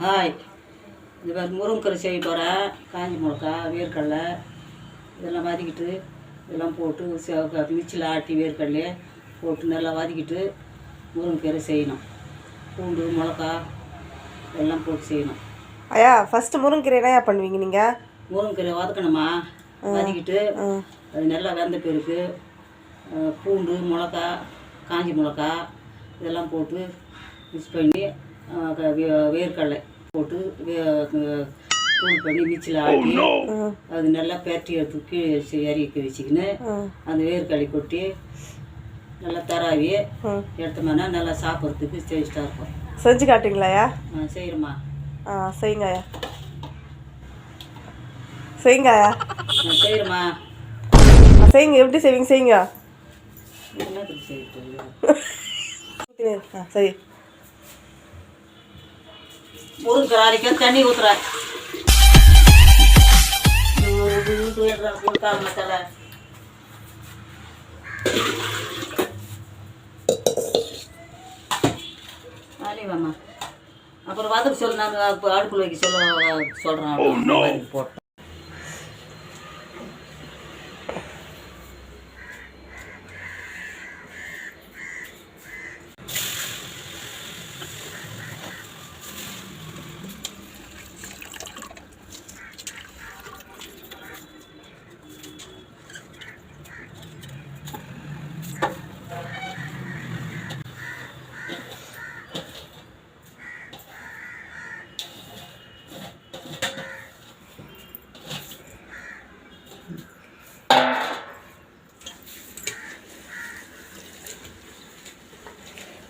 Hi. இந்த மாதிரி முருங்கரை செய்ய போகிறேன் காஞ்சி மிளகா வேர்க்கடலை இதெல்லாம் வதக்கிட்டு இதெல்லாம் போட்டு செவ- மிக்சியில் ஆட்டி வேர்க்கடலையே போட்டு நல்லா வதக்கிட்டு முருங்கீரை செய்யணும். பூண்டு மிளகா எல்லாம் போட்டு செய்யணும். ஐயா ஃபஸ்ட்டு முருங்கீரை என்னய்யா பண்ணுவீங்க நீங்கள் முருங்கீரை வதக்கணுமா? வதக்கிட்டு அது நல்லா வெந்த பிறகு பூண்டு மிளகா காஞ்சி மிளகா இதெல்லாம் போட்டு மிக்ஸ் பண்ணி வேர்க்கடலை போட்டு தூள் பண்ணி மிக்சியில் ஆட்டி அது நல்லா பெரட்டி எடுத்து கீழே இறக்கி வச்சுக்கின்னு அந்த வேர்க்கடலை கொட்டி நல்லா தராவி எடுத்தோம்னா நல்லா சாப்பிட்றதுக்கு டேஸ்ட்டாக இருக்கும். செஞ்சு காட்டுங்களாயா ஆ, செய்கிறோமா ஆ செய்யுங்க ஐயா. செய்யுங்க ஐயா. நான் செய்கிறோமா ஆ, செய்யுங்க எப்படி செய்வீங்க? செய்யுங்க. சரி. முருங்கை அரைக்க தண்ணி ஊற்றுறேன் கொடுக்காம மசாலா அப்புறம் வதக்கு சொல்லு இப்போ அடுப்பில் வைக்க சொல்ல சொல்கிறேன் போட்டேன்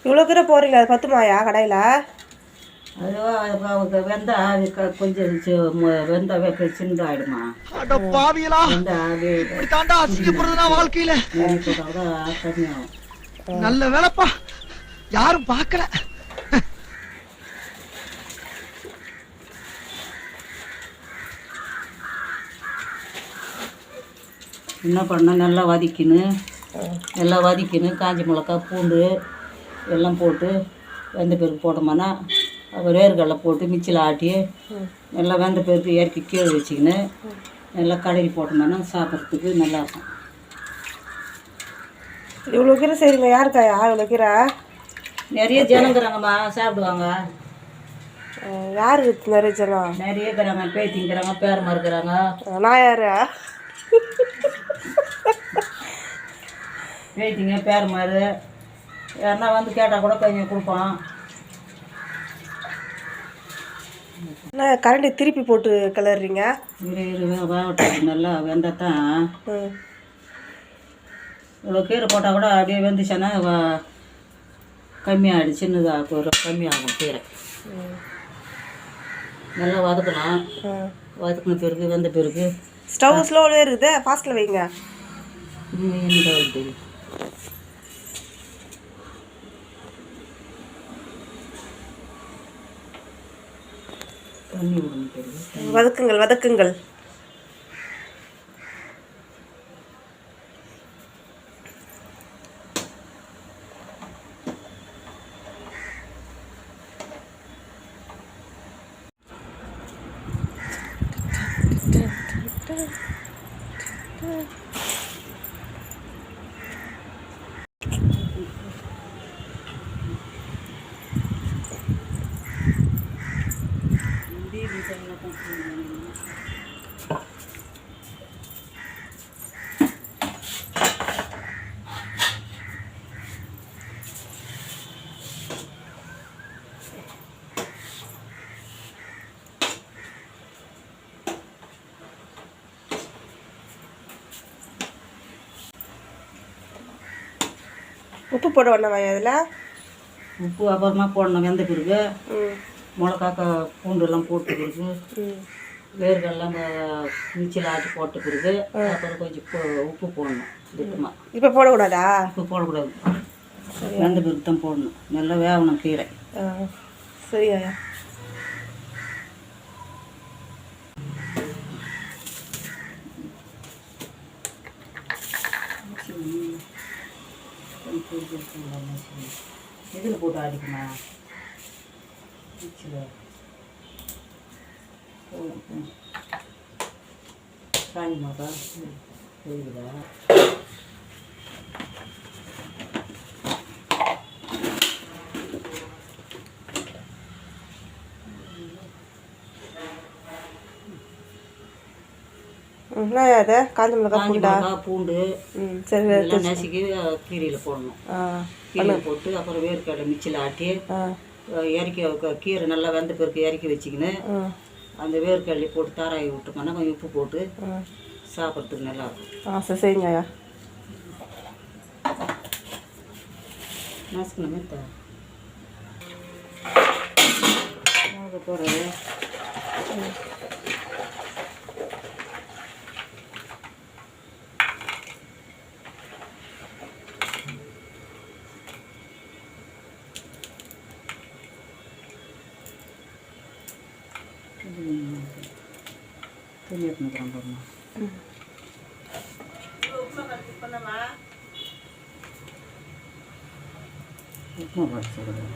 இவ்வளோ கீரை போகிறீங்க அது பத்துமாயா கடையில்? அது வெந்த கொஞ்சம் வெந்த சின்னதாயிடுமா? அட பாவியலா இப்படி தாண்டா அசிங்கப்படுறது நான் வாழ்க்கையில. நல்ல வேலைப்பா. யாரும் பார்க்கல. என்ன பண்ணால் நல்லா வதக்கின்னு நல்லா வதக்கின்னு காஞ்ச மிளகா பூண்டு எல்லாம் போட்டு வெந்த பிறகு போட்டோம்னா அப்புறம் வேர்க்கடலை போட்டு மிக்சியில் ஆட்டி நல்லா வெந்த பிறகு இறக்கி கீழே வச்சுக்கின்னு நல்லா கடையில் போட்டோம்னா சாப்பிட்றதுக்கு நல்லாயிருக்கும் இவ்வளோ கீரை செய்கிறீங்க யாருக்காயா இவ்வளோ கீரை? நிறைய ஜனங்கிறாங்கம்மா சாப்பிடுவாங்க. யாருக்கு நிறைய ஜனம்? நிறைய இருக்கிறாங்க பேத்திங்கிறாங்க பேரமா இருக்கிறாங்க. நான் யாரு? பேத்திங்க பேரமாரு யாருன்னா வந்து கேட்டால் கூட கொஞ்சம் கொடுப்போம் என்ன கரண்டி திருப்பி போட்டு கிளறீங்க இரு இரு வே- வேகட்டும் நல்லா வெந்தால் தான் இவ்வளோ கீரை போட்டால் கூட அப்படியே வெந்துச்சுன்னா கம்மியாகிடும் சின்னதாக ஒரு கம்மியாகும் கீரை. நல்லா வதக்கலாம் வதக்கின பிறகு வெந்த பிறகு. ஸ்டவ் ஸ்லோவில் இருக்குது. ஃபாஸ்ட்டில் வைங்க. வதக்குங்கள் வதக்குங்கள். வதக்குங்கள் உப்பு போட வேண்டாமா அதில் உப்பு அப்புறமா போடணும் வெந்த பிறகு மிளகா க- பூண்டெல்லாம் போட்ட ம் வேர்கள்லாம் மிச்சில் ஆட்டி போட்ட பிறகு அப்புறம் கொஞ்சம் உப்பு- போடணும் திட்டமாக இப்போ போடக்கூடாதா உப்பு போடக்கூடாது வெந்த பிறகு தான் போடணும் நல்லா வேகணும் கீரை சரியா இதில் போட்டு மிக்சியில் காஞ்சி மிளகா இருக்குதா ம், என்ன அது காஞ்ச மிளகா பூண்டா. ம் சரி நசுக்கி கீரையில் போடணும். ஆ கீரை போட்டு அப்புறம் வேர்க்கடலை மிச்சில் ஆட்டி இறக்கி கீரை நல்லா வெந்த பிறகு இறக்கி வச்சுக்கின்னு அந்த வேர்க்கடலை போட்டு தாராய் விட்டுக்கோன்னா கொஞ்சம் உப்பு போட்டு சாப்பிட்றதுக்கு நல்லா இருக்கும் ஆ சரி சரிங்க ஐயா. நசுக்கணுமே Tunip na lang mo. Huwag mo ba sa gano'n?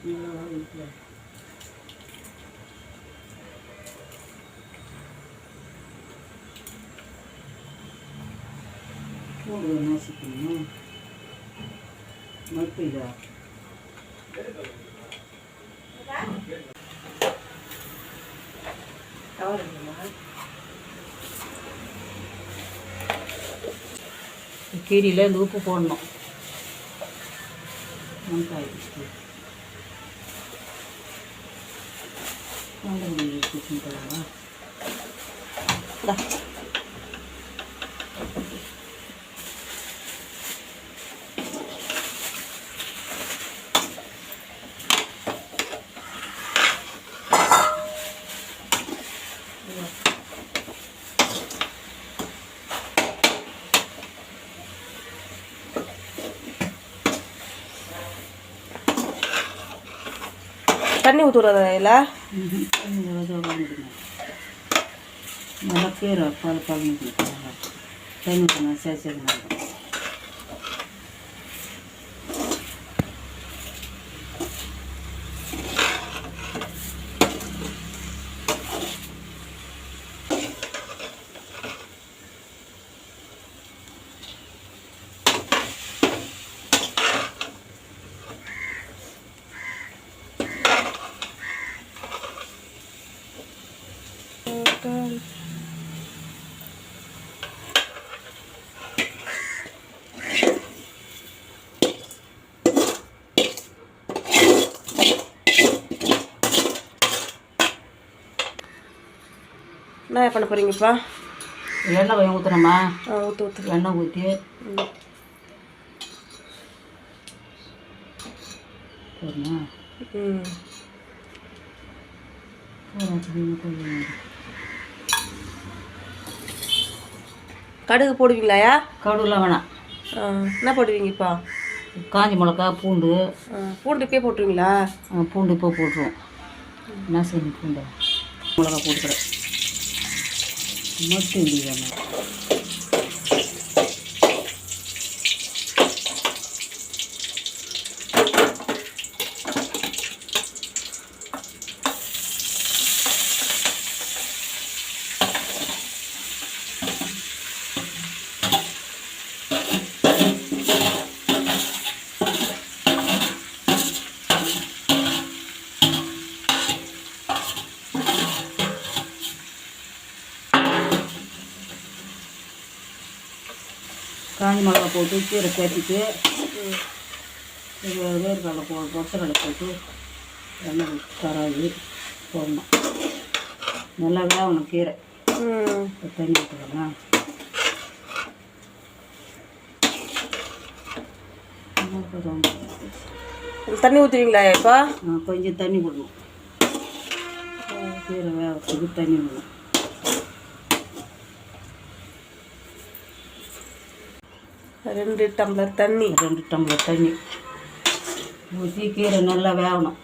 Yeah, yeah. பூண்டு நசுக்கணும் மறுப்பு இதா கீரியில் இந்த உப்பு போடணும். வெங்காயம் உப்பு. வெங்காயம் தண்ணி ஊற்றுறதா இல்லை? நல்லா பேர் பால் பால் தண்ணி ஊற்றணும் சரி சரி என்ன பண்ண போகிறீங்கப்பா எண்ணெய் கொஞ்சம் ஊற்றுறோமா ஆ ஊற்று ஊற்று எண்ணெய் ஊற்றி போதுமா ம். கடுகு போடுவீங்களாயா? கடுகுலாம் வேணாம். என்ன போடுவீங்கப்பா? காஞ்சி மிளகா பூண்டு. பூண்டு இப்பயே போட்டுருவீங்களா? பூண்டு இப்போ போட்டுருவோம். என்ன செய்யணும் பூண்டு? மிளகா போட்டுக்கிறேன். Mesin. காஞ்சி மிளகா போட்டு கீரை சேர்த்துட்டு வேர்க்கடலை போ பொட்டக்கடலை போட்டு எண்ணெய் தராது போடணும். நல்லா வேகணும் கீரை. தண்ணி ஊற்றுக்கலாம் தண்ணி ஊற்றுவீங்களா இப்போ? கொஞ்சம் தண்ணி விடணும். கீரை வேகத்துக்கு தண்ணி விடணும். ரெண்டு டம்ளர் தண்ணி. ரெண்டு டம்ளர் தண்ணி. ஊற்றி கீரை நல்லா வேகணும்.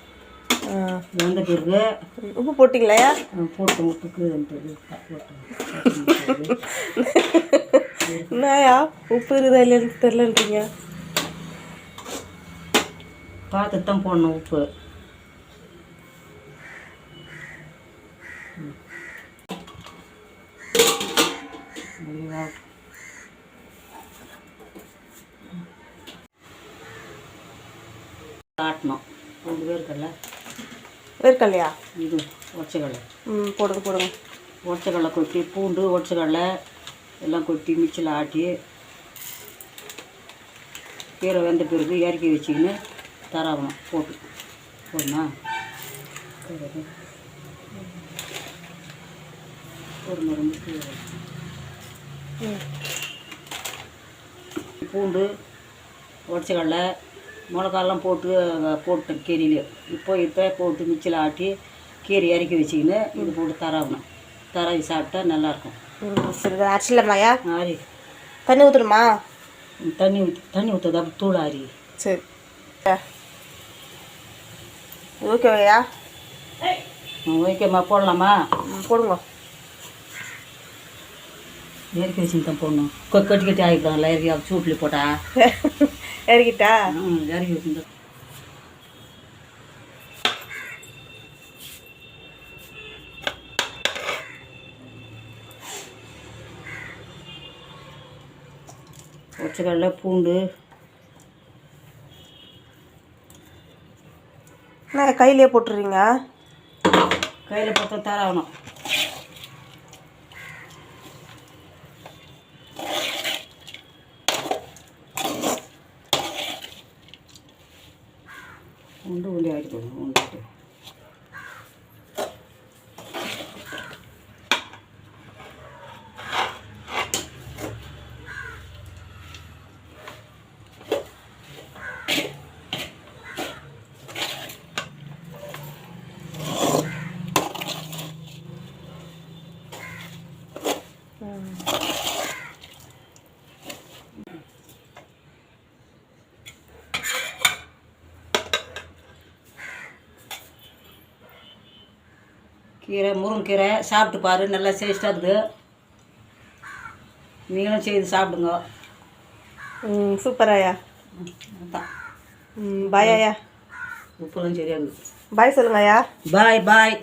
வெந்த பிறகு உப்பு போட்டிங்களாயா அஹ், போட்டு உப்புக்கு என்னயா உப்பு இருக்குதா இல்லைன்னு தெரிலன்றீங்க பார்த்து தான் போடணும் உப்பு. நல்லா காட்டணும். ரெண்டு பேருக்கல்ல வேர்க்கல்லையா இது ஒச்சக்கடலை ம் போடுங்க போடுங்க. ஒச்சக்கடலை கொட்டி பூண்டு ஒச்சக்கடலை எல்லாம் கொட்டி மிக்சியில் ஆட்டி கீரை வெந்த பிறகு இறக்கி வச்சுக்கின்னு தராவணும் போட்டு. போடுமா ஒரு மருந்து பூண்டு உடச்சக்கடலை மிளகாலாம் போட்டு போட்டேன் கீரையிலே. இப்போ இப்போ போட்டு மிக்சியில் ஆட்டி கீரை இறக்கி வச்சுக்கின்னு இது போட்டு தராவணும் தராவி சாப்பிட்டா நல்லாயிருக்கும். சரி ஆச்சிடலாமாயா ஆரி. தண்ணி ஊற்றணுமா தண்ணி ஊற்றி தண்ணி ஊற்றுதா தூள் ஆரி. சரி. ஓகேவையா ஓகேம்மா போடலாமா? போடுங்க. இறக்கி வச்சுன்னு தான் போடணும். கொ கட்டி கட்டி ஆகிட்டாங்கல்ல இறக்கி சூட்டில் போட்டா. இறக்கிட்டா? ம் இறக்கி வச்சுருந்தா. ஒச்சக்கடலை பூண்டு. கையிலே போட்டுறீங்க? கையில் போட்டு உண்டு கீரை முருங்கீரை சாப்பிட்டு பாரு நல்லா டேஸ்ட்டாக இருக்குது. நீங்களும் செய்து சாப்பிடுங்க. ம் சூப்பராயா அதான். ம் பாயாயா உப்புலாம் சரியாக இருக்குது பாய் சொல்லுங்கய்யா பாய் பாய்